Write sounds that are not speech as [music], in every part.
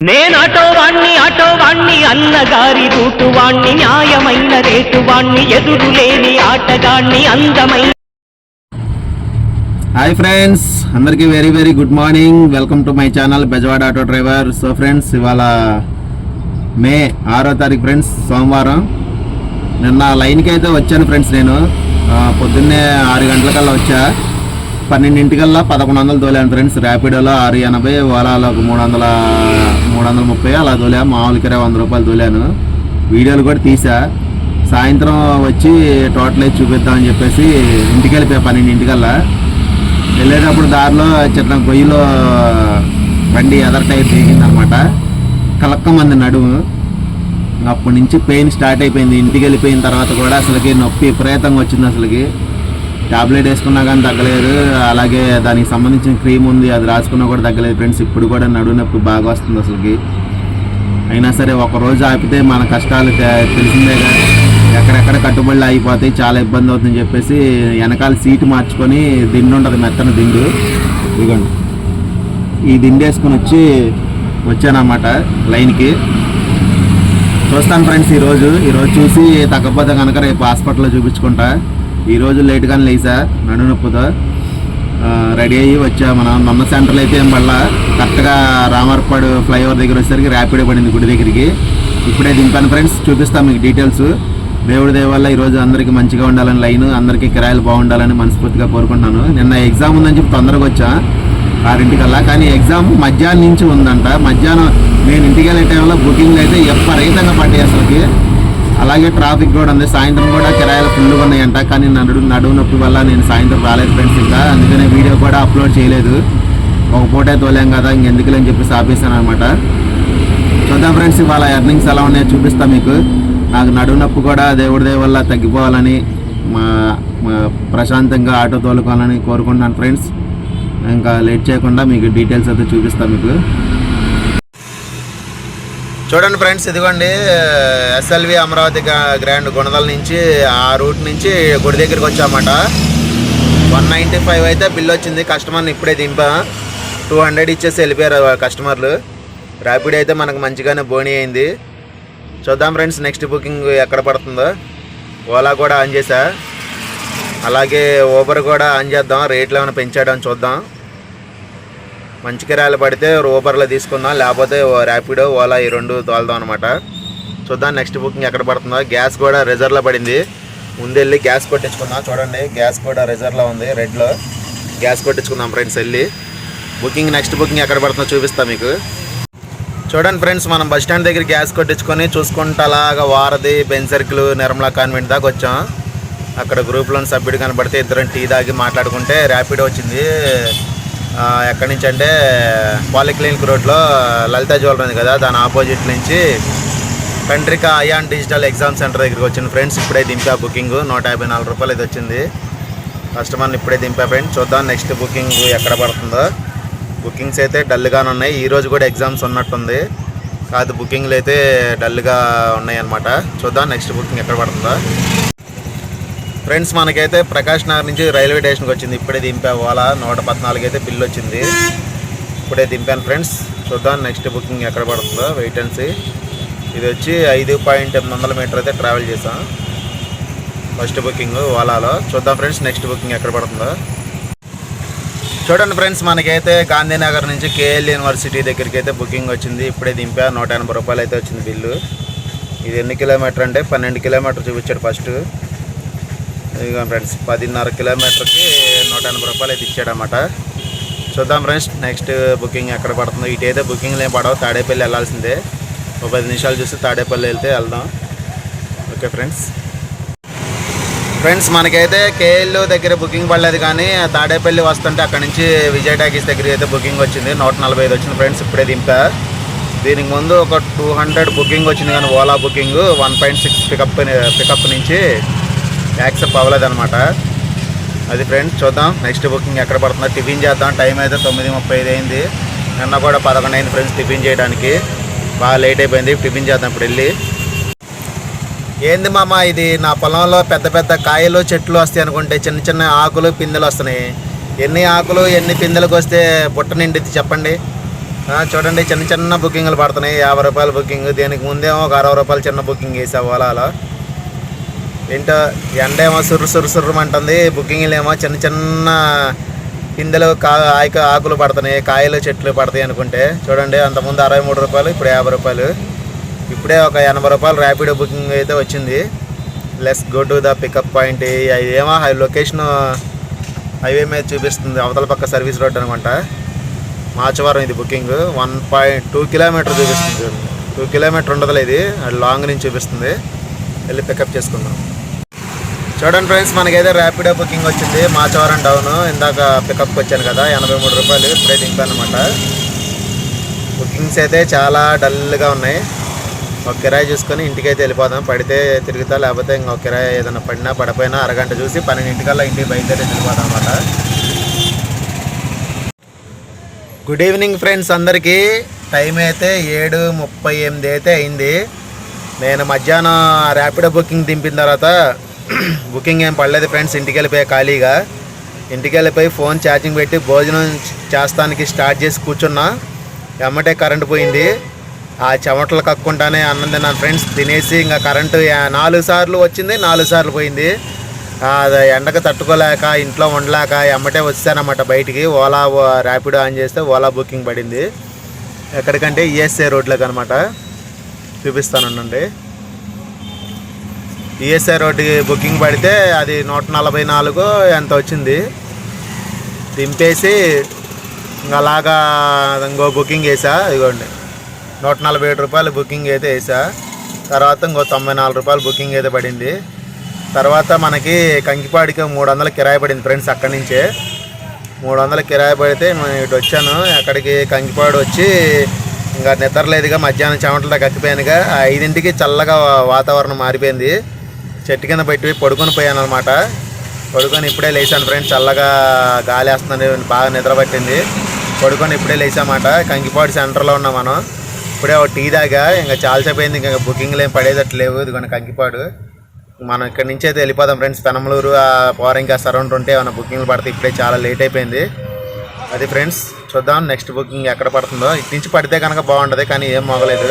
నేను వాణ్ణి అన్నగారి రూటువాణ్ణి న్యాయమైన రేటువాణ్ణి ఎదురు లేని ఆటగాణ్ణి అందమైన హాయ్ ఫ్రెండ్స్ అందరికీ very very good morning welcome to my channel Bezawada auto driver so friends ఇవాళ మే ఆరో తారీఖు ఫ్రెండ్స్ సోమవారం. నిన్న లైన్కి అయితే వచ్చాను ఫ్రెండ్స్ నేను. పొద్దున్నే ఆరు గంటలకల్లా వచ్చా. పన్నెండింటికల్లా పదకొండు వందలు తోలాను ఫ్రెండ్స్ ర్యాపిడోలో ఆరు ఎనభై ఓలాలో ఒక మూడు వందల మూడు వందల ముప్పై అలా తోలా. మామూలు కిరా వంద రూపాయలు తోలాను. వీడియోలు కూడా తీసా. సాయంత్రం వచ్చి టోటల్ అయితే చూపిద్దామని చెప్పేసి ఇంటికి వెళ్ళిపోయా పన్నెండింటికల్లా. వెళ్ళేటప్పుడు దారిలో చిన్న గొయ్యిలో బండి ఎదర్ టైర్ దిగింది అనమాట కలక్కమంది నడుము. అప్పటి నుంచి పెయిన్ స్టార్ట్ అయిపోయింది. ఇంటికి వెళ్ళిపోయిన తర్వాత కూడా అసలుకి నొప్పి విపరీతంగా వచ్చింది అసలుకి. టాబ్లెట్ వేసుకున్నా కానీ తగ్గలేదు. అలాగే దానికి సంబంధించిన క్రీమ్ ఉంది అది రాసుకున్నా కూడా తగ్గలేదు ఫ్రెండ్స్. ఇప్పుడు కూడా నడుము నొప్పి బాగా వస్తుంది అసలుకి. అయినా సరే ఒక రోజు ఆపితే మన కష్టాలు తెలిసిందే తెలిసిందేగా ఎక్కడెక్కడ కట్టుబడులు అయిపోతాయి చాలా ఇబ్బంది అవుతుందని చెప్పేసి వెనకాల సీటు మార్చుకొని దిండు ఉంటుంది మెత్తన దిండు. ఇదిగోండి. ఈ దిండు వేసుకొని వచ్చి వచ్చానమాట లైన్కి. చూస్తాను ఫ్రెండ్స్ ఈరోజు ఈరోజు చూసి తగ్గపోతే కనుక రేపు హాస్పిటల్లో చూపించుకుంటా. ఈరోజు లేట్గానే లేసా నడు నొప్పుతో. రెడీ అయ్యి వచ్చా మనం. మొన్న సెంటర్లో అయితే ఏం కరెక్ట్గా రామర్పాడు ఫ్లైఓవర్ దగ్గర వచ్చేసరికి ర్యాపిడ్ పడింది గుడి దగ్గరికి. ఇప్పుడే దింపాను ఫ్రెండ్స్ చూపిస్తాను మీకు డీటెయిల్స్ దేవుడి దయ వల్ల ఈరోజు అందరికీ మంచిగా ఉండాలని లైన్ అందరికీ కిరాయిలు బాగుండాలని మనస్ఫూర్తిగా కోరుకుంటున్నాను. నిన్న ఎగ్జామ్ ఉందని చెప్పి తొందరగా వచ్చా ఆరింటికల్లా. కానీ ఎగ్జామ్ మధ్యాహ్నం నుంచి ఉందంట. మధ్యాహ్నం నేను ఇంటికి వెళ్ళే టైంలో బుకింగ్లు అయితే విపరీతంగా పడ్డాయి అసలుకి? అలాగే ట్రాఫిక్ కూడా ఉంది. సాయంత్రం కూడా కిరాయిలు ఫుల్గా ఉన్నాయంట. కానీ నడు నడువు నొప్పి వల్ల నేను సాయంత్రం రాలేదు ఫ్రెండ్స్ ఇంకా. అందుకనే వీడియో కూడా అప్లోడ్ చేయలేదు. ఒక పూటే తోలేం కదా ఇంకెందుకులే అని చెప్పేసి ఆపేసాను అనమాట చూద్దాం ఫ్రెండ్స్ ఇవాళ ఎర్నింగ్స్ ఎలా ఉన్నాయో చూపిస్తాను మీకు. నాకు నడువు నొప్పి కూడా దేవుడి వల్ల తగ్గిపోవాలని మా మా ప్రశాంతంగా ఆటో తోలుకోవాలని కోరుకుంటున్నాను ఫ్రెండ్స్ ఇంకా లేట్ చేయకుండా మీకు డీటెయిల్స్ అయితే చూపిస్తాను మీకు. చూడండి ఫ్రెండ్స్ ఇదిగోండి ఎస్ఎల్వి అమరావతి గ్రాండ్ గుణదల నుంచి ఆ రూట్ నుంచి గుడి దగ్గరికి వచ్చామట. వన్ నైంటీ ఫైవ్ అయితే బిల్ వచ్చింది కస్టమర్ని ఇప్పుడే దింపా. టూ హండ్రెడ్ ఇచ్చేసి వెళ్ళిపోయారు కస్టమర్లు. ర్యాపిడ్ అయితే మనకు మంచిగానే బోనీ అయింది. చూద్దాం ఫ్రెండ్స్ నెక్స్ట్ బుకింగ్ ఎక్కడ పడుతుందో. ఓలా కూడా ఆన్ చేసా అలాగే ఊబర్ కూడా ఆన్ చేద్దాం రేట్లు ఏమైనా పెంచాడని చూద్దాం. మంచి కిరాయిలు పడితే ఊబర్లో తీసుకుందాం లేకపోతే ఓ ర్యాపిడో ఓలా ఈ రెండు తోలుదాం అనమాట చూద్దాం నెక్స్ట్ బుకింగ్ ఎక్కడ పడుతుందో. గ్యాస్ కూడా రిజర్వ్లో పడింది. ముందెళ్ళి గ్యాస్ కొట్టించుకుందాం. చూడండి గ్యాస్ కూడా రిజర్వ్లో ఉంది రెడ్లో గ్యాస్ కొట్టించుకుందాం ఫ్రెండ్స్ వెళ్ళి. బుకింగ్ నెక్స్ట్ బుకింగ్ ఎక్కడ పడుతుందో చూపిస్తాం మీకు. చూడండి ఫ్రెండ్స్ మనం బస్ స్టాండ్ దగ్గర గ్యాస్ కొట్టించుకొని చూసుకుంటా అలాగా వారధి బెన్ సర్కిల్ నిర్మలా కాన్వెంట్ దాకా వచ్చాం. అక్కడ గ్రూప్లోని సభ్యుడు కనబడితే ఇద్దరం టీ తాగి మాట్లాడుకుంటే ర్యాపిడ్ వచ్చింది. ఎక్కడి నుంచి అంటే పాలిక్లినిక్ రోడ్లో లలిత జ్యువెలరీ ఉంది కదా దాని ఆపోజిట్ నుంచి కంట్రిక అయాన్ డిజిటల్ ఎగ్జామ్ సెంటర్ దగ్గరికి వచ్చింది ఫ్రెండ్స్ ఇప్పుడే దింపా బుకింగ్. నూట యాభై నాలుగు రూపాయలు ఇది వచ్చింది. కస్టమర్ని ఇప్పుడే దింపా ఫ్రెండ్స్. చూద్దాం నెక్స్ట్ బుకింగ్ ఎక్కడ పడుతుందో. బుకింగ్స్ అయితే డల్గానే ఉన్నాయి. ఈరోజు కూడా ఎగ్జామ్స్ ఉన్నట్టుంది. కాదు బుకింగ్లు అయితే డల్గా ఉన్నాయి అనమాట చూద్దాం నెక్స్ట్ బుకింగ్ ఎక్కడ పడుతుందో. ఫ్రెండ్స్ మనకైతే ప్రకాష్ నగర్ నుంచి రైల్వే స్టేషన్కి వచ్చింది. ఇప్పుడే దింపా ఓలా నూట పద్నాలుగు అయితే బిల్ వచ్చింది. ఇప్పుడే దింపాను ఫ్రెండ్స్. చూద్దాం నెక్స్ట్ బుకింగ్ ఎక్కడ పడుతుందో వెయిట్ అండ్ సీ. ఇది వచ్చి ఐదు పాయింట్ ఎనిమిది వందల మీటర్ అయితే ట్రావెల్ చేసాం ఫస్ట్ బుకింగ్ ఓలాలో చూద్దాం ఫ్రెండ్స్ నెక్స్ట్ బుకింగ్ ఎక్కడ పడుతుందో. చూడండి ఫ్రెండ్స్ మనకైతే గాంధీనగర్ నుంచి కేఎల్ యూనివర్సిటీ దగ్గరికి అయితే బుకింగ్ వచ్చింది. ఇప్పుడే దింపా నూట ఎనభై రూపాయలు అయితే వచ్చింది బిల్లు. ఇది ఎన్ని కిలోమీటర్ అంటే పన్నెండు కిలోమీటర్ చూపించాడు ఫస్ట్. ఇదిగో ఫ్రెండ్స్ పదిన్నర కిలోమీటర్కి నూట ఎనభై రూపాయలు అయితే ఇచ్చాడనమాట చూద్దాం ఫ్రెండ్స్ నెక్స్ట్ బుకింగ్ ఎక్కడ పడుతుందో. ఇటైతే బుకింగ్లు ఏం పడవు తాడేపల్లి వెళ్ళాల్సిందే. ఒక పది నిమిషాలు చూసి తాడేపల్లి వెళ్తే వెళ్దాం. ఓకే ఫ్రెండ్స్ ఫ్రెండ్స్ మనకైతే కేఎల్ దగ్గర బుకింగ్ పడలేదు కానీ తాడేపల్లి వస్తుంటే అక్కడ నుంచి విజయ్ టాకీస్ దగ్గర అయితే బుకింగ్ వచ్చింది. నూట నలభై ఐదు వచ్చింది ఫ్రెండ్స్ ఇప్పుడే దింపా. దీనికి ముందు ఒక టూ హండ్రెడ్ బుకింగ్ వచ్చింది కానీ Ola booking one point six pickup pickup నుంచి యాక్సెప్ట్ అవ్వలేదన్నమాట. అది ఫ్రెండ్స్ చూద్దాం. నెక్స్ట్ బుకింగ్ ఎక్కడ పడుతుందో టిఫిన్ చేద్దాం. టైం అయితే తొమ్మిది ముప్పై ఐదు అయింది. నిన్న కూడా పదకొండు అయింది ఫ్రెండ్స్ టిఫిన్ చేయడానికి. బాగా లేట్ అయిపోయింది. టిఫిన్ చేద్దాం ఇప్పుడు వెళ్ళి. ఏంది మామ ఇది? నా పొలంలో పెద్ద పెద్ద కాయలు చెట్లు వస్తాయి అనుకుంటే చిన్న చిన్న ఆకులు పిందెలు వస్తున్నాయి. ఎన్ని ఆకులు ఎన్ని పిందెలకు వస్తే బుట్ట నిండిద్ది చెప్పండి? చూడండి. చిన్న చిన్న బుకింగ్లు పడుతున్నాయి. యాభై రూపాయల బుకింగ్ దీనికి ముందేమో ఒక అరవై రూపాయలు చిన్న బుకింగ్ వేసా ఓలాలో. ఏంటో ఎండేమో సుర్రు సుర్రు సుర్రమంటుంది. బుకింగ్లు ఏమో చిన్న చిన్న పిందెలు కా ఆయిక ఆకులు పడుతున్నాయి. కాయలు చెట్లు పడతాయి అనుకుంటే. చూడండి అంతకుముందు అరవై మూడు రూపాయలు ఇప్పుడు యాభై రూపాయలు. ఇప్పుడే ఒక ఎనభై రూపాయలు ర్యాపిడో బుకింగ్ అయితే వచ్చింది. Let's go to the pickup point ఏమో హై లొకేషన్ హైవే మీద చూపిస్తుంది. అవతల పక్క సర్వీస్ రోడ్ అనమాట మాచవరం ఇది booking one point two kilometre చూపిస్తుంది. టూ కిలోమీటర్ ఉండదులే ఇది. అది లాంగ్ నుంచి చూపిస్తుంది. వెళ్ళి పికప్ చేసుకుందాం. చూడండి ఫ్రెండ్స్ మనకైతే ర్యాపిడో బుకింగ్ వచ్చింది. మాచవరం టౌన్ ఇందాక పికప్కి వచ్చాను కదా ఎనభై మూడు రూపాయలు. ఇప్పుడే దింపాను అనమాట బుకింగ్స్ అయితే చాలా డల్గా ఉన్నాయి. ఒక కిరాయి చూసుకొని ఇంటికైతే వెళ్ళిపోదాం. పడితే తిరుగుతా లేకపోతే ఇంకొక కిరాయి ఏదైనా పడినా పడిపోయినా అరగంట చూసి పన్నెండింటికల్లా ఇంటికి బయలుదేరి వెళ్ళిపోదాం అనమాట గుడ్ ఈవినింగ్ ఫ్రెండ్స్ అందరికీ. టైం అయితే ఏడు ముప్పై ఎనిమిది అయితే అయింది. నేను మధ్యాహ్నం ర్యాపిడో బుకింగ్ దింపిన తర్వాత [clears throat] బుకింగ్ ఏం పడలేదు ఫ్రెండ్స్ ఇంటికి వెళ్ళిపోయా ఖాళీగా. ఇంటికి వెళ్ళిపోయి ఫోన్ ఛార్జింగ్ పెట్టి భోజనం చేస్తానికి స్టార్ట్ చేసి కూర్చున్నా. ఎమ్మటే కరెంట్ పోయింది. ఆ చెమటలు కక్కుంటానే అన్నం నా ఫ్రెండ్స్ తినేసి ఇంకా కరెంటు నాలుగు సార్లు వచ్చింది నాలుగు సార్లు పోయింది. అది ఎండకు తట్టుకోలేక ఇంట్లో ఉండలేక ఎమ్మటే వచ్చానమాట బయటికి. ఓలా ర్యాపిడో ఆన్ చేస్తే ఓలా బుకింగ్ పడింది. ఎక్కడికంటే ఈఎస్ఏ రోడ్లోకి అనమాట చూపిస్తానండి ఈఎస్ఐ రోడ్డుకి బుకింగ్ పడితే అది నూట నలభై నాలుగు ఎంత వచ్చింది? దింపేసి ఇంకా అలాగా ఇంకో బుకింగ్ వేసా ఇదిగోండి. నూట నలభై ఏడు రూపాయలు బుకింగ్ అయితే వేసా. తర్వాత ఇంకో తొంభై నాలుగు రూపాయలు బుకింగ్ అయితే పడింది. తర్వాత మనకి కంకిపాడికి మూడు వందల కిరాయి పడింది ఫ్రెండ్స్ అక్కడి నుంచే. మూడు వందల కిరాయి పడితే నేను ఇటు వచ్చాను. అక్కడికి కంకిపాడు వచ్చి ఇంకా నిద్రలేదుగా మధ్యాహ్నం చెమటలు కక్కిపోయానుగా ఐదింటికి చల్లగా వాతావరణం మారిపోయింది. చెట్టు కింద బయట పడుకొని పోయాను అనమాట పడుకొని ఇప్పుడే లేచాను ఫ్రెండ్స్ చల్లగా గాలి వేస్తుంది బాగా నిద్ర పట్టింది. పడుకొని ఇప్పుడే లేచామాట. కంకిపాడు సెంటర్లో ఉన్నాం మనం. ఇప్పుడే ఒక టీ దాకా ఇంకా చాలాసేపు అయింది ఇంకా బుకింగ్లు ఏం పడేటట్టు లేవు ఇదిగోండి కంకిపాడు మనం ఇక్కడ నుంచి అయితే వెళ్ళిపోదాం ఫ్రెండ్స్. పెనమలూరు ఆ పోరంగా సరౌండ్ ఉంటే ఏమైనా బుకింగ్లు పడితే ఇప్పుడే చాలా లేట్ అయిపోయింది. అది ఫ్రెండ్స్ చూద్దాం నెక్స్ట్ బుకింగ్ ఎక్కడ పడుతుందో. ఇటు నుంచి పడితే కనుక బాగుంటుంది కానీ ఏం మొగలేదు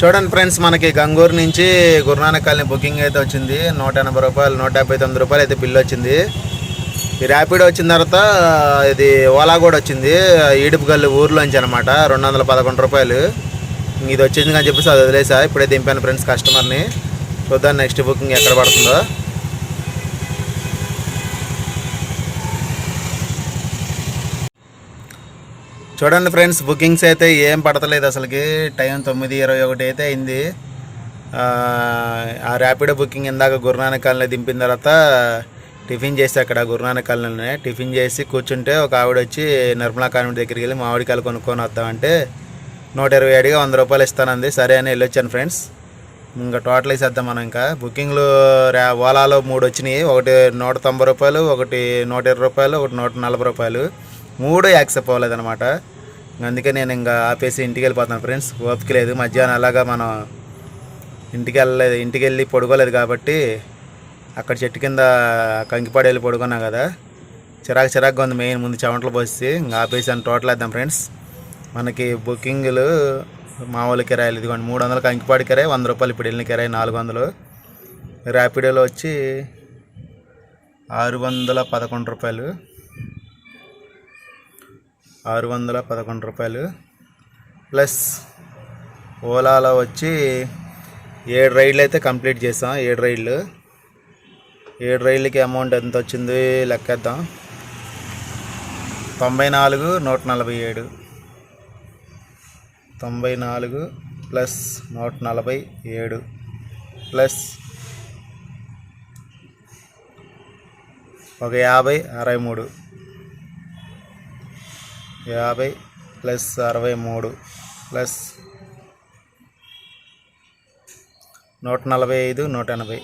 చూడండి ఫ్రెండ్స్ మనకి గంగూరు నుంచి గురునానక్ కాలనీ బుకింగ్ అయితే వచ్చింది. నూట ఎనభై రూపాయలు నూట యాభై తొమ్మిది రూపాయలు అయితే బిల్లు వచ్చింది. ఈ ర్యాపిడ్ వచ్చిన తర్వాత ఇది ఓలా కూడా వచ్చింది. ఈడుపుగల్లు ఊర్లోంచి అనమాట రెండు వందల పదకొండు రూపాయలు. ఇది వచ్చింది అని చెప్పేసి అది వదిలేసా. ఇప్పుడే దింపాను ఫ్రెండ్స్ కస్టమర్ని. చూద్దాం నెక్స్ట్ బుకింగ్ ఎక్కడ పడుతుందో. చూడండి ఫ్రెండ్స్ బుకింగ్స్ అయితే ఏం పడతలేదు అసలుకి. టైం తొమ్మిది ఇరవై ఒకటి అయితే అయింది. ఆ, ర్యాపిడో బుకింగ్ ఇందాక గురునానక్ కాలనీ దింపిన తర్వాత టిఫిన్ చేసి అక్కడ గురునానక్ కాలనీలోనే టిఫిన్ చేసి కూర్చుంటే ఒక ఆవిడ వచ్చి నిర్మలా కాన్వెంట్ దగ్గరికి వెళ్ళి మామిడికాయలు కొనుక్కొని వద్దామంటే నూట ఇరవై ఏడుగా వంద రూపాయలు ఇస్తానంది. సరే అని వెళ్ళొచ్చాను ఫ్రెండ్స్. ఇంకా టోటల్ వేసేద్దాం మనం ఇంకా. బుకింగ్లు రా ఓలాలో మూడు వచ్చినాయి. ఒకటి నూట తొంభై రూపాయలు ఒకటి నూట ఇరవై రూపాయలు ఒకటి నూట నలభై రూపాయలు. మూడు యాక్సెప్ట్ అవ్వలేదన్నమాట. అందుకే నేను ఇంకా ఆపేసి ఇంటికి వెళ్ళిపోతున్నాను ఫ్రెండ్స్. ఓపిక లేదు. మధ్యాహ్నం అలాగా మనం ఇంటికి వెళ్ళలేదు. ఇంటికి వెళ్ళి పడుకోలేదు కాబట్టి అక్కడ చెట్టు కింద కంకిపాడు వెళ్ళి పడుకున్నాం కదా. చిరాకు చిరాకుగా ఉంది మెయిన్ ముందు చెమటలు పోసి ఇంకా ఆపేసాను టోటల్ వేద్దాం ఫ్రెండ్స్. మనకి బుకింగ్లు మామూలు కిరాయిలు. ఇదిగోండి మూడు వందలు కంకిపాడు కిరాయి వంద రూపాయలు ఇప్పుడు వెళ్ళిన కిరాయి నాలుగు వందలు. ర్యాపిడోలో వచ్చి ఆరు వందల పదకొండు రూపాయలు. ఆరు వందల పదకొండు రూపాయలు. ప్లస్ ఓలాలో వచ్చి ఏడు రైళ్ళు అయితే కంప్లీట్ చేసాం. ఏడు రైళ్ళు. ఏడు రైళ్ళకి అమౌంట్ ఎంత వచ్చింది లెక్కేద్దాం. తొంభై నాలుగు నూట నలభై ఏడు. తొంభై నాలుగు ప్లస్ నూట నలభై ఏడు. ప్లస్ ఒక యాభై అరవై మూడు. యాభై ప్లస్ అరవై మూడు ప్లస్ నూట నలభై ఐదు నూట ఎనభై.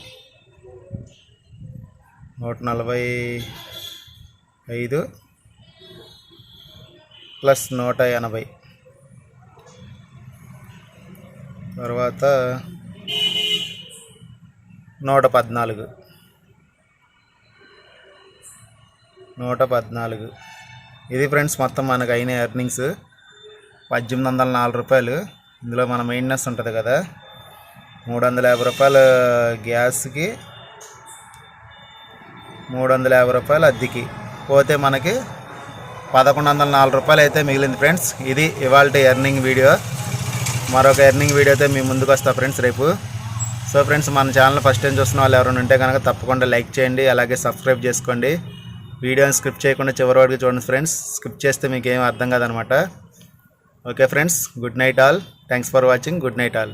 నూట నలభై ఐదు ప్లస్ నూట ఎనభై. తర్వాత నూట పద్నాలుగు. నూట పద్నాలుగు. ఇది ఫ్రెండ్స్ మొత్తం మనకు అయిన ఎర్నింగ్స్ పద్దెనిమిది వందల నాలుగు రూపాయలు. ఇందులో మన మెయింటెనెన్స్ ఉంటుంది కదా. మూడు వందల యాభై రూపాయలు గ్యాస్కి మూడు వందల యాభై రూపాయలు అద్దెకి. పోతే మనకి పదకొండు వందల నాలుగు రూపాయలు అయితే మిగిలింది ఫ్రెండ్స్. ఇది ఇవాళ ఎర్నింగ్ వీడియో మరొక ఎర్నింగ్ వీడియోతో మీ ముందుకు వస్తా ఫ్రెండ్స్ రేపు. సో ఫ్రెండ్స్ మన ఛానల్ ఫస్ట్ టైం చూస్తున్న వాళ్ళు ఎవరైనా ఉంటే కనుక తప్పకుండా లైక్ చేయండి. అలాగే సబ్స్క్రైబ్ చేసుకోండి. వీడియోని స్కిప్ చేయకుండా చివరి వాడికి చూడండి ఫ్రెండ్స్. స్కిప్ చేస్తే మీకు ఏం అర్థం కాదనమాట. Okay friends good night all. Thanks for watching. Good night all.